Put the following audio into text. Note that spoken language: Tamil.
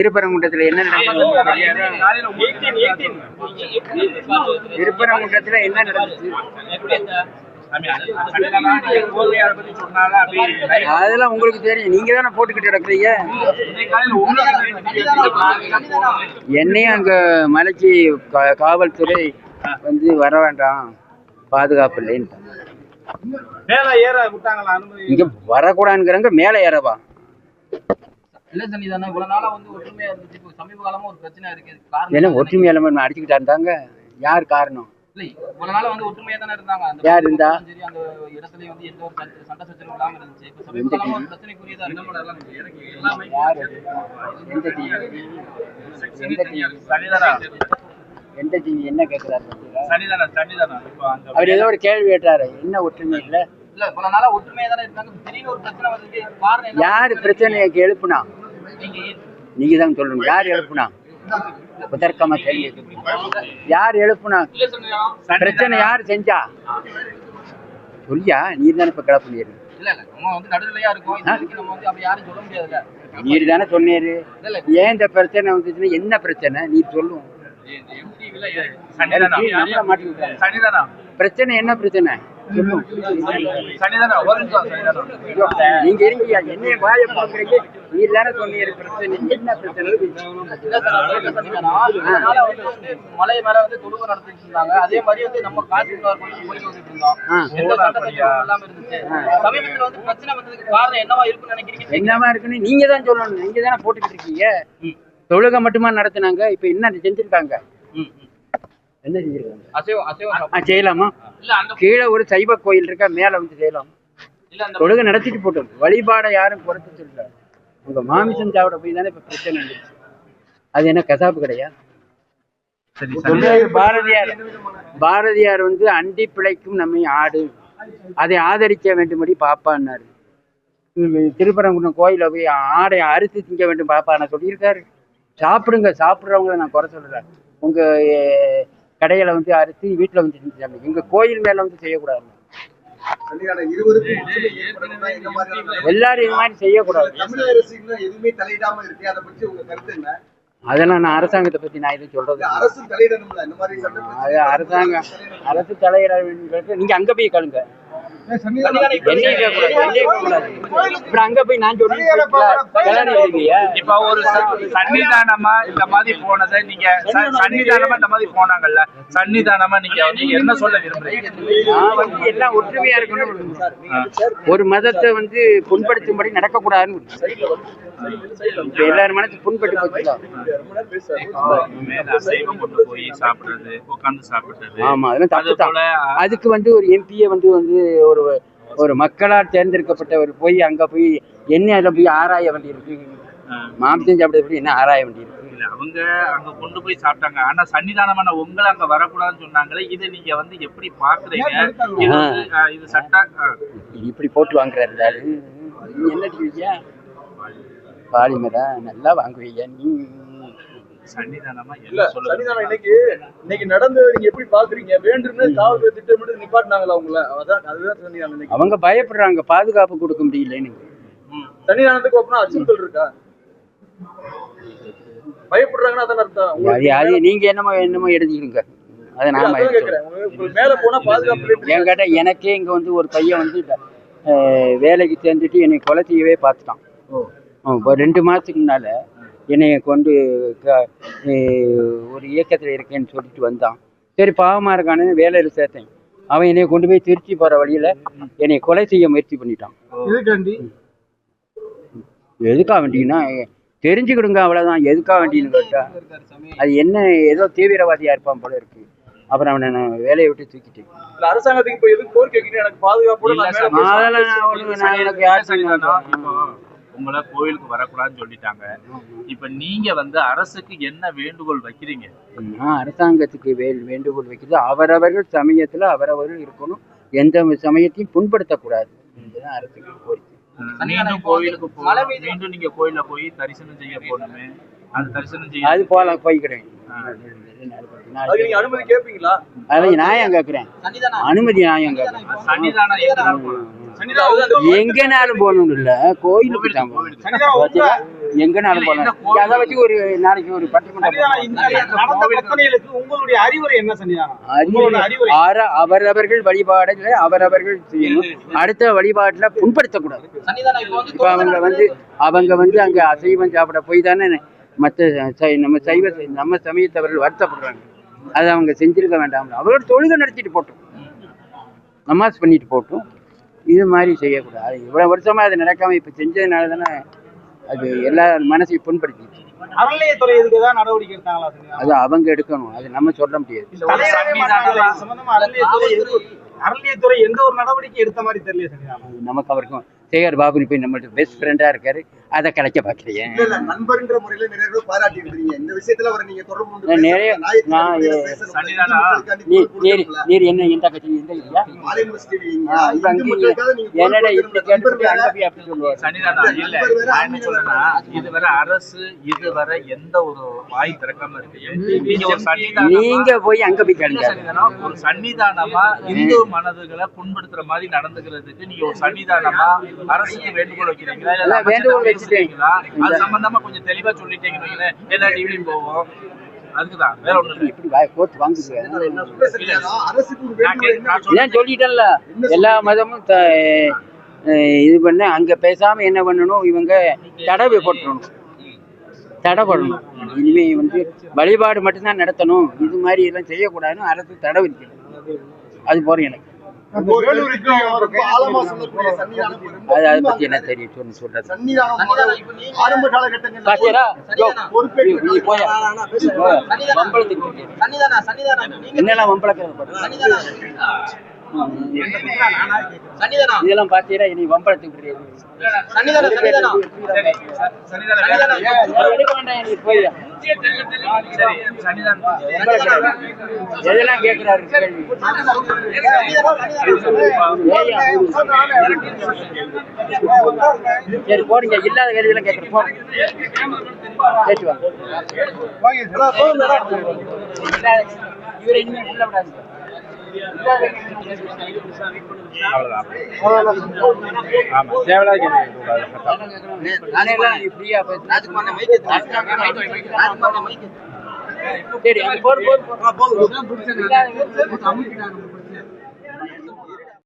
திருப்பரங்குன்றத்துல என்ன நடந்தது தெரியாதா? திருப்பரங்குன்றத்துல என்ன நடந்துச்சு அதெல்லாம் உங்களுக்கு தெரியும். நீங்க தானே போட்டுக்கிட்டு கிடக்குறீங்க என்னையும் அங்க மலைக்கு கா- காவல்துறை வந்து வர வேண்டாம். பாதுகாப்பு இல்லைன்னு இங்க வரக்கூடாதுங்கிறங்க மேல ஏறவா? இல்ல சன்னிதானம் இவ்வளவு நாளா வந்து ஒற்றுமையா இருந்துச்சு. இப்போ சமீப காலமா ஒரு பிரச்சனை இருக்கு. இதுக்கு காரணம் என்ன? ஒற்றுமையால நம்ம அடிச்சுக்கிட்டா இருந்தாங்க. யார் காரணம்? இல்லை இவ்வளவு நாளா வந்து ஒற்றுமையா தானே இருந்தாங்க. அந்த யார் இருந்தா? சரி அந்த இடத்துலயும் வந்து எந்த இல்லாம டிவி என்ன கேட்கிறாரு அவர் ஏதோ ஒரு கேள்வி கேட்டாரு என்ன ஒற்றுமை இல்ல? இல்ல இவ்வளவு நாளா ஒற்றுமையா தானே இருந்தாங்க. திடீர்னு ஒரு பிரச்சனை வந்ததுக்கு காரணம் என்ன? யாரு பிரச்சனையை எழுப்புனா? நீங்க தான் சொல்லணும். யார் எழுப்புனா? கேள்வி கேட்குறீங்க. யார் எழுப்புனா? பிரச்சனை யார் செஞ்சா? சொல்லியா? நீர் தானே இப்ப கிளப்பு நீர். நீர் தானே சொன்னீரு. ஏன் இந்த பிரச்சனை வந்துச்சுன்னா என்ன பிரச்சனை? நீ. சனிதானா பிரச்சனை என்ன பிரச்சனை? நீங்க என்னைய வாய பிரச்சனை என்ன பிரச்சனை மலை மேல வந்து தொழுவு நடத்திட்டு இருந்தாங்க அதே மாதிரி வந்து நம்ம போயிட்டு வந்துட்டு இருந்தோம் எந்த இல்லாம இருந்துச்சு சமீபத்துல வந்து பிரச்சனை வந்ததுக்கு காரணம் என்னவா இருக்கும்னு நினைக்கிறீங்க என்னவா இருக்குன்னு நீங்க தான் சொல்லணும். நீங்க தானே போட்டுக்கிட்டு இருக்கீங்க. தொழுகை மட்டுமா நடத்துனாங்க. இப்ப என்ன செஞ்சிருக்காங்க? என்ன செஞ்சிருக்காங்க? அசைவம் அசைவம் ஆ செய்யலாமா? இல்ல அந்த கீழே ஒரு சைவ கோயில் இருக்கா? மேல வந்து செய்யலாம்? இல்ல அந்த தொழுகை நடத்திட்டு போட்டோம். வழிபாடை யாரும் குறைச்சு சொல்லல உங்க மாமிசம் சாப்பிட போய் தானே இப்ப பிரச்சனை வந்துருச்சு அது என்ன கசாப்பு கிடையா? சரி சொல்றாரு பாரதியார். பாரதியார் வந்து அண்டி பிழைக்கும் நம்மை ஆடு. அதை ஆதரிக்க வேண்டும்படி பாப்பான்னாரு திருப்பரங்குன்றம் கோயில போய் ஆடை அறுத்து திங்க வேண்டும் பாப்பான சொல்லியிருக்காரு. சாப்பிடுங்க சாப்பிட்றவங்கள நான் குறை சொல்றேன். உங்க கடையில வந்து அறுத்து வீட்டுல வந்து செஞ்சு சாப்பிடுங்க எங்க கோயில் மேல வந்து செய்யக்கூடாது. எல்லாரும் இது மாதிரி செய்யக்கூடாது. அரசு அதெல்லாம் நான் அரசாங்கத்தை பத்தி நான் எதுவும் சொல்றது. அரசு அது அரசாங்கம் அரசு தலையிட நீங்க அங்க போய் கழுங்க இப்ப அங்க போய் நான் சொல்லிட்டு இப்ப ஒரு சன்னிதானமா இந்த மாதிரி போனதை நீங்க சன்னிதானமா இந்த மாதிரி போனாங்கல்ல சன்னிதானமா நீங்க வந்து என்ன சொல்ல விரும்புறீங்க? நான் வந்து எல்லாம் ஒற்றுமையா இருக்கணும் ஒரு மதத்தை வந்து புண்படுத்தும்படி நடக்கக்கூடாதுன்னு எல்லாரும் மனசு புண்பட்டு சாப்பிடுறது ஆமா அதெல்லாம் தப்பு அதுக்கு வந்து ஒரு எம்பியை வந்து வந்து ஒரு ஒரு மக்களால் தேர்ந்தெடுக்கப்பட்டவர் போய் அங்க போய் என்ன அதில் போய் ஆராய வேண்டியிருக்கு. மாமிசம் சாப்பிட போய் என்ன ஆராய வேண்டியிருக்கு? இல்ல அவங்க அங்க கொண்டு போய் சாப்பிட்டாங்க. ஆனா சன்னிதானமான உங்களை அங்க வரக்கூடாதுன்னு சொன்னாங்களே இதை நீங்க வந்து எப்படி பாக்குறீங்க? இது சட்ட இப்படி போட்டு வாங்குறாரு என்ன பாலிமரா? நல்லா வாங்குவீங்க. நீ சன்னிதானமா இல்ல இன்னைக்கு இன்னைக்கு நடந்தது நீங்க எப்படி பாக்குறீங்க வேண்டும்னு காவல்துறை திட்டமிட்டு நிப்பாட்டினாங்களா உங்களை? அதான் அதுதான் சன்னிதானம் இன்னைக்கு. அவங்க பயப்படுறாங்க பாதுகாப்பு கொடுக்க முடியலன்னு சன்னிதானத்துக்கு அப்புறம் அச்சுறுத்தல் இருக்கா? பயப்படுறாங்கன்னா அதான் அர்த்தம். அது நீங்க என்னமோ என்னமோ எடுத்துக்கிடுங்க அதை நாம மேல போனா பாதுகாப்பு கேட்ட எனக்கே இங்க வந்து ஒரு பையன் வந்து வேலைக்கு சேர்ந்துட்டு என்னை கொலை செய்யவே பார்த்துட்டான். ரெண்டு மாசத்துக்கு முன்னால என்னைய கொண்டு ஒரு இயக்கத்தில் இருக்கேன்னு சொல்லிட்டு வந்தான். சரி பாவமா இருக்கானு வேலையில் சேர்த்தேன். அவன் என்னைய கொண்டு போய் திருச்சி போற வழியில என்னை கொலை செய்ய முயற்சி பண்ணிட்டான். எதுக்காண்டி? எதுக்கா வேண்டிங்கன்னா தெரிஞ்சுக்கிடுங்க அவ்வளவுதான். எதுக்கா வேண்டின்னு கேட்டா அது என்ன ஏதோ தீவிரவாதியா இருப்பான் போல இருக்கு. அப்புறம் அவனை நான் வேலையை விட்டு தூக்கிட்டேன். அரசாங்கத்துக்கு இப்ப எதுக்கு வைக்கிறீங்க எனக்கு போய் அதெல்லாம் நான் எனக்கு யார் உங்களை கோயிலுக்கு வரக்கூடாதுன்னு சொல்லிட்டாங்க. இப்ப நீங்க வந்து அரசுக்கு என்ன வேண்டுகோள் வைக்கிறீங்க? நான் அரசாங்கத்துக்கு வே வேண்டுகோள் வைக்கிறது அவரவர்கள் சமயத்துல அவரவர்கள் இருக்கணும். எந்த சமயத்தையும் புண்படுத்தக்கூடாது. இதுதான் அரசுக்கு கோரிக்கை. மீண்டும் கோயிலுக்கு போ மீண்டும் நீங்க கோயில்ல போய் தரிசனம் செய்ய போகணுமே. அந்த தரிசனம் செய்ய அது போல போய்க்கிறேன் அனுமதி கேட்பீங்களா நியாயம் கேட்குறேன். அனுமதி நியாயம் கேட்குறேன். எங்கனாலும் போகணும் இல்ல. கோயிலுக்கு தான் போகணும். எங்கனாலும் போகலாம். அதை வச்சு ஒரு நாளைக்கு ஒரு பட்டிமன்றம் உங்களுடைய அறிவுரை என்ன சன்னிதானம் அவரவர்கள் வழிபாடுகளை அவரவர்கள் செய்யணும். அடுத்த வழிபாட்டுல புண்படுத்தக்கூடாது. இப்போ அவங்க வந்து அவங்க வந்து அங்க அசைவம் சாப்பிட போய் தானே மற்ற சை- நம்ம சைவ நம்ம சமயத்தவர்கள் வருத்தப்படுறாங்க. அதை அவங்க செஞ்சிருக்க வேண்டாம் அவரோட தொழுகை நடத்திட்டு போட்டோம். நமாஸ் பண்ணிட்டு போட்டோம். இது மாதிரி செய்யக்கூடாது. அது இவ்வளவு வருஷமா அது நடக்காம இப்ப செஞ்சதுனால தானே அது எல்லா மனசையும் புண்படுத்திச்சு அறநிலையத்துறை இதுக்கு நடவடிக்கை எடுத்தாங்களா அது அவங்க எடுக்கணும். அது நம்ம சொல்ல முடியாது. அறநிலையத்துறை எந்த ஒரு நடவடிக்கை எடுத்த மாதிரி தெரியல நமக்கு அவருக்கும் சேகர் பாபு போய் நம்மள்ட்ட பெஸ்ட் ஃப்ரெண்டா இருக்காரு. அதை கலைக்க பார்க்குறீங்க நண்பர்ன்ற முறையில நிறைய பேர் பாராட்டி இருக்கிறீங்க இந்த விஷயத்துல அவரை நீங்க தொடர்பு நிறைய- நான்? இந்து நீர் என்ன எந்த கட்சி இல்லையா இந்து குரல் என்னடா. நண்பர் கேட்டு அப்படி சொல்லுவாரு? சன்னிதானா? இல்ல நான் என்ன சொல்றேன்னா இதுவரை அரசு இதுவரை எந்த ஒரு வாய் திறக்காம இருக்கு. நீங்க ஒரு சன்னிதானமா நீங்க போய் அங்க போய் கேளுங்க. சன்னிதானம்? ஒரு சன்னிதானமா இந்து மனதுகளை புண்படுத்துற மாதிரி நடந்துக்கிறதுக்கு நீங்க ஒரு சன்னிதானமா அரசுக்கு வேண்டுகோள் வைக்கிறீங்களா? வேண்டுகோள்? வச்சுட்டேன். அது சம்பந்தமா கொஞ்சம் தெளிவா சொல்லிட்டீங்கன்னு எல்லா டிவிலையும் போவோம். சொல்லிட்டேன்ல? எல்லா மதமும் இது பண்ண அங்க பேசாம என்ன பண்ணணும்? இவங்க தடை போட்டணும். தடை பண்ணணும் இனிமே வந்து வழிபாடு மட்டும்தான் நடத்தணும். இது மாதிரி எல்லாம் செய்யக்கூடாதுன்னு அரசு தடை விதிக்கணும். அது போற எனக்கு. அது பத்தி. என்ன தெரியும் சொல்லு சொல்றது ஆரம்ப நீங்க என்னெல்லாம் வம்பளக்கிறது இதெல்லாம் பாத்தீரா இனி வம்பளத்துக்கு எதெல்லாம் கேட்கிறாரு கேள்வி. ஏய்யா. சரி போடுங்க. இல்லாத கேள்வியெல்லாம் கேட்கறேன் போடுங்க கேட்டு வாங்க இவரை இனிமே உள்ள விடாதீங்க. இல்லாத ஆமா தேவையில்லாத நானே ஃப்ரீயா சரி போடு போடு போடு